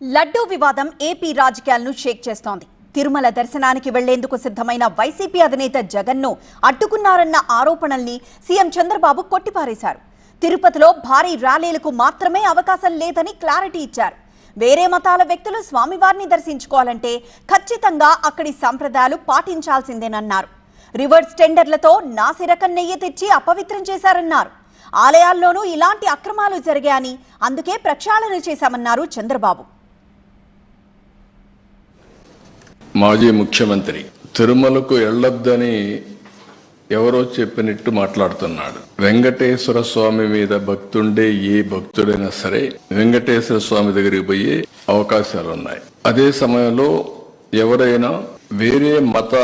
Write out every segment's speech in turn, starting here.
లడ్డూ వివాదం ఏపీ రాజకీయాలను షేక్ చేస్తోంది. తిరుమల దర్శనానికి వెళ్ళేందుకు సిద్ధమైన వైసీపీ అధినేత జగన్ను అడ్డుకున్నారన్న ఆరోపణల్ని సీఎం చంద్రబాబు కొట్టిపారేశారు. తిరుపతిలో భారీ ర్యాలీలకు మాత్రమే అవకాశం లేదని క్లారిటీ ఇచ్చారు. వేరే మతాల వ్యక్తులు స్వామివారిని దర్శించుకోవాలంటే ఖచ్చితంగా అక్కడి సంప్రదాయాలు పాటించాల్సిందేనన్నారు. రివర్స్ టెండర్లతో నాసిరకం నెయ్యి తెచ్చి అపవిత్రం చేశారన్నారు. ఆలయాల్లోనూ ఇలాంటి అక్రమాలు జరిగాయని అందుకే ప్రక్షాళన చేశామన్నారు చంద్రబాబు. మాజీ ముఖ్యమంత్రి. తిరుమలకు వెళ్ళొద్దని ఎవరో చెప్పినట్టు మాట్లాడుతున్నాడు. వెంకటేశ్వర స్వామి మీద భక్తుండే ఏ భక్తుడైనా సరే వెంకటేశ్వర స్వామి దగ్గరికి పోయే అవకాశాలు ఉన్నాయి అదే సమయంలో ఎవరైనా వేరే మత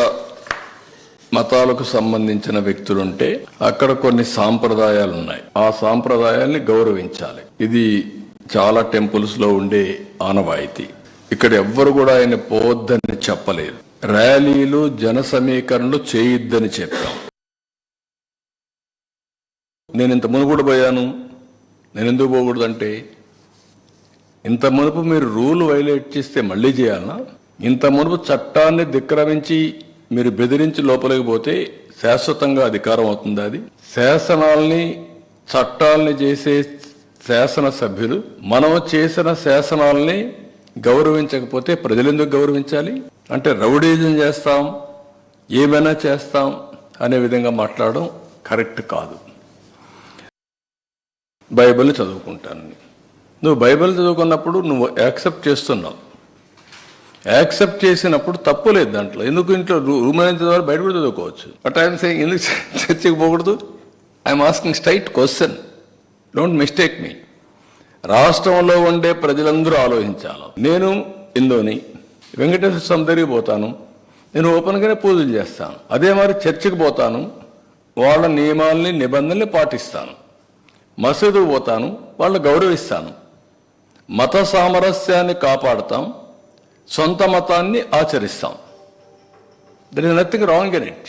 మతాలకు సంబంధించిన వ్యక్తులుంటే అక్కడ కొన్ని సాంప్రదాయాలు ఉన్నాయి ఆ సాంప్రదాయాల్ని గౌరవించాలి. ఇది చాలా టెంపుల్స్లో ఉండే ఆనవాయితీ. ఇక్కడ ఎవ్వరు కూడా ఆయన పోవద్దని చెప్పలేదు. ర్యాలీలు జన సమీకరణలు చేయొద్దని చెప్పాం. నేను ఇంత మునుగుడు పోయాను. నేను ఎందుకు పోకూడదంటే ఇంత మునుపు మీరు రూల్ వైలేట్ చేస్తే మళ్ళీ చేయాలనా? ఇంత మునుపు చట్టాన్ని ధిక్రమించి మీరు బెదిరించి లోపలికి పోతే శాశ్వతంగా అధికారం అవుతుంది అది? శాసనాల్ని చట్టాలని చేసే శాసన సభ్యులు మనం చేసిన శాసనాల్ని గౌరవించకపోతే ప్రజలు ఎందుకు గౌరవించాలి? అంటే రౌడీజం చేస్తాం ఏమైనా చేస్తాం అనే విధంగా మాట్లాడడం కరెక్ట్ కాదు. బైబిల్ చదువుకుంటాను నువ్వు బైబిల్ చదువుకున్నప్పుడు నువ్వు యాక్సెప్ట్ చేస్తున్నావు. యాక్సెప్ట్ చేసినప్పుడు తప్పు లేదు దాంట్లో. ఎందుకు ఇంట్లో రూ- రూమ్ అయిన ద్వారా బయట కూడా చదువుకోవచ్చు? బట్ ఐఎమ్ సేయింగ్ ఎందుకు చర్చకి పోకూడదు? I'm asking straight question. Don't mistake me. రాష్ట్రంలో ఉండే ప్రజలందరూ ఆలోచించాలి. నేను ఇందోని వెంకటేశ్వర స్వామి దగ్గరికి పోతాను. నేను ఓపెన్గానే పూజలు చేస్తాను. అదే మరి చర్చికి పోతాను. వాళ్ళ నియమాల్ని నిబంధనల్ని పాటిస్తాను. మసీదు పోతాను. వాళ్ళు గౌరవిస్తాను. మత సామరస్యాన్ని కాపాడుతాం. సొంత మతాన్ని ఆచరిస్తాం. There is nothing wrong in it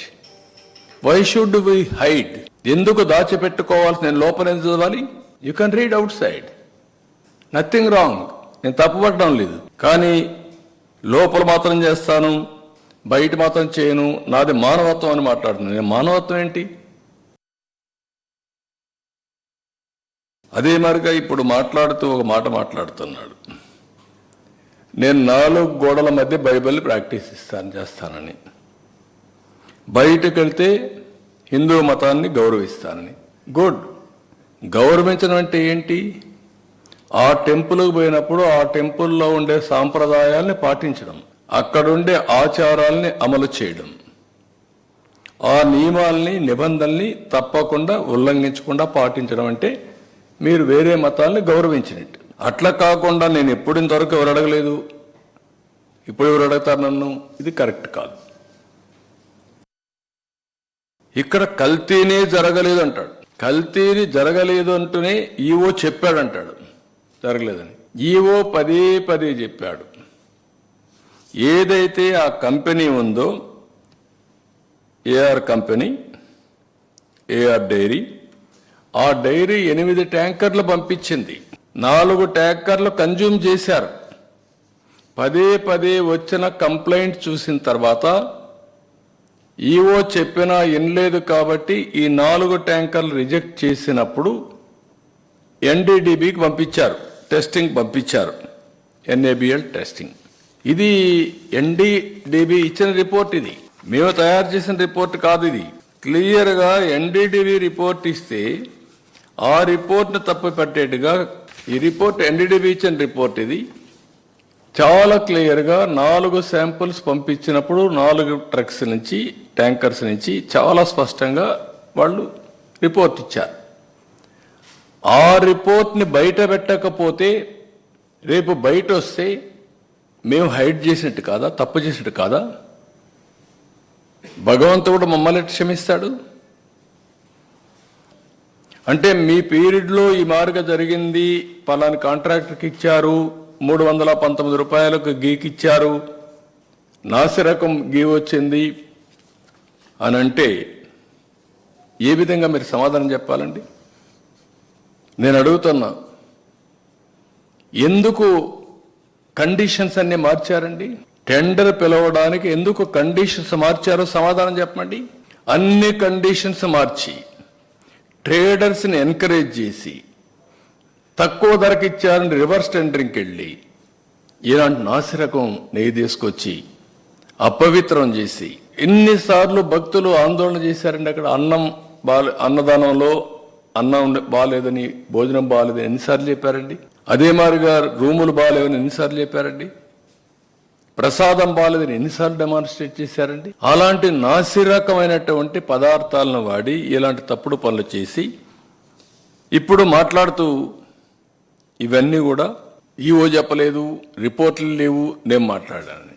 why should we hide ఎందుకు దాచిపెట్టుకోవాల్సి నేను లోపల ఎందుకు చదవాలి? You can read outside nothing wrong నేను తప్పుపట్టడం లేదు. కానీ లోపల మాత్రం చేస్తాను బయట మాత్రం చేయను నాది మానవత్వం అని మాట్లాడుతున్నాను. నేను మానవత్వం ఏంటి? అదే మరిగా ఇప్పుడు మాట్లాడుతూ ఒక మాట మాట్లాడుతున్నాడు. నేను నాలుగు గోడల మధ్య బైబిల్ ప్రాక్టీస్ ఇస్తాను చేస్తానని. బయటకు వెళ్తే హిందూ మతాన్ని గౌరవిస్తానని. గుడ్. గౌరవించడం అంటే ఏంటి? ఆ టెంపుల్కి పోయినప్పుడు ఆ టెంపుల్లో ఉండే సాంప్రదాయాల్ని పాటించడం అక్కడుండే ఆచారాల్ని అమలు చేయడం. ఆ నియమాల్ని నిబంధనల్ని తప్పకుండా ఉల్లంఘించకుండా పాటించడం అంటే మీరు వేరే మతాల్ని గౌరవించినట్టు. అట్లా కాకుండా నేను ఎప్పుడు ఇంతవరకు ఎవరు అడగలేదు. ఇప్పుడు ఎవరు అడుగుతారు నన్ను? ఇది కరెక్ట్ కాదు. ఇక్కడ కల్తీనే జరగలేదు అంటాడు కల్తీని జరగలేదు అంటూనే ఈవో చెప్పాడంటాడు. జరగలేదని. ఈవో పదే పదే చెప్పాడు. ఏదైతే ఆ కంపెనీ ఉందో ఏఆర్ కంపెనీ ఏఆర్ డైరీ ఆ డైరీ ఎనిమిది ట్యాంకర్లు పంపించింది. నాలుగు ట్యాంకర్లు కన్జ్యూమ్ చేశారు. పదే పదే వచ్చిన కంప్లైంట్ చూసిన తర్వాత ఈఓ చెప్పినా వినలేదు కాబట్టి ఈ నాలుగు ట్యాంకర్లు రిజెక్ట్ చేసినప్పుడు ఎన్డీడీబీకి పంపించారు. టెస్టింగ్ పంపించారు. ఎన్ఏబిఎల్ టెస్టింగ్ ఇది ఎన్డీడీబీ ఇచ్చిన రిపోర్ట్ ఇది. మేము తయారు చేసిన రిపోర్ట్ కాదు ఇది. క్లియర్గా ఎన్డీడీబీ రిపోర్ట్ ఇస్తే ఆ రిపోర్ట్ను తప్పు పెట్టేట్టుగా ఈ రిపోర్ట్ ఎన్డీడీబీ ఇచ్చిన రిపోర్ట్ ఇది. చాలా క్లియర్గా నాలుగు శాంపుల్స్ పంపించినప్పుడు నాలుగు ట్రక్స్ నుంచి ట్యాంకర్స్ నుంచి చాలా స్పష్టంగా వాళ్ళు రిపోర్ట్ ఇచ్చారు. ఆ రిపోర్ట్ని బయట పెట్టకపోతే రేపు బయట వస్తే మేము హైడ్ చేసినట్టు కాదా తప్పు చేసినట్టు కాదా? భగవంతుడు మమ్మల్ని క్షమిస్తాడు? అంటే మీ పీరియడ్లో ఈ మార్గ జరిగింది పలాని కాంట్రాక్టర్కి ఇచ్చారు మూడు వందల పంతొమ్మిది రూపాయలకు గీకి ఇచ్చారు నాసిరకం గీ వచ్చింది అని అంటే ఏ విధంగా మీరు సమాధానం చెప్పాలండి? నేను అడుగుతున్నా ఎందుకు కండిషన్స్ అన్ని మార్చారండి? టెండర్ పిలవడానికి ఎందుకు కండిషన్స్ మార్చారో సమాధానం చెప్పండి అన్ని కండిషన్స్ మార్చి ట్రేడర్స్ని ఎంకరేజ్ చేసి తక్కువ ధరకు ఇచ్చారని రివర్స్ టెండరింగ్కి వెళ్ళి ఇలాంటి నాసిరకం నెయ్యి తీసుకొచ్చి అపవిత్రం చేసి ఎన్నిసార్లు భక్తులు ఆందోళన చేశారండి అక్కడ అన్నం బాలే అన్నదానంలో. అన్నం బాగాలేదని భోజనం బాగాలేదని ఎన్నిసార్లు చెప్పారండి? అదే మారిగా రూములు బాగాలేవని ఎన్నిసార్లు చెప్పారండి? ప్రసాదం బాగాలేదని ఎన్నిసార్లు డెమాన్స్ట్రేట్ చేశారండి? అలాంటి నాసిరకమైనటువంటి పదార్థాలను వాడి ఇలాంటి తప్పుడు పనులు చేసి ఇప్పుడు మాట్లాడుతూ ఇవన్నీ కూడా ఈవో చెప్పలేదు రిపోర్ట్లు లేవు నేను మాట్లాడాను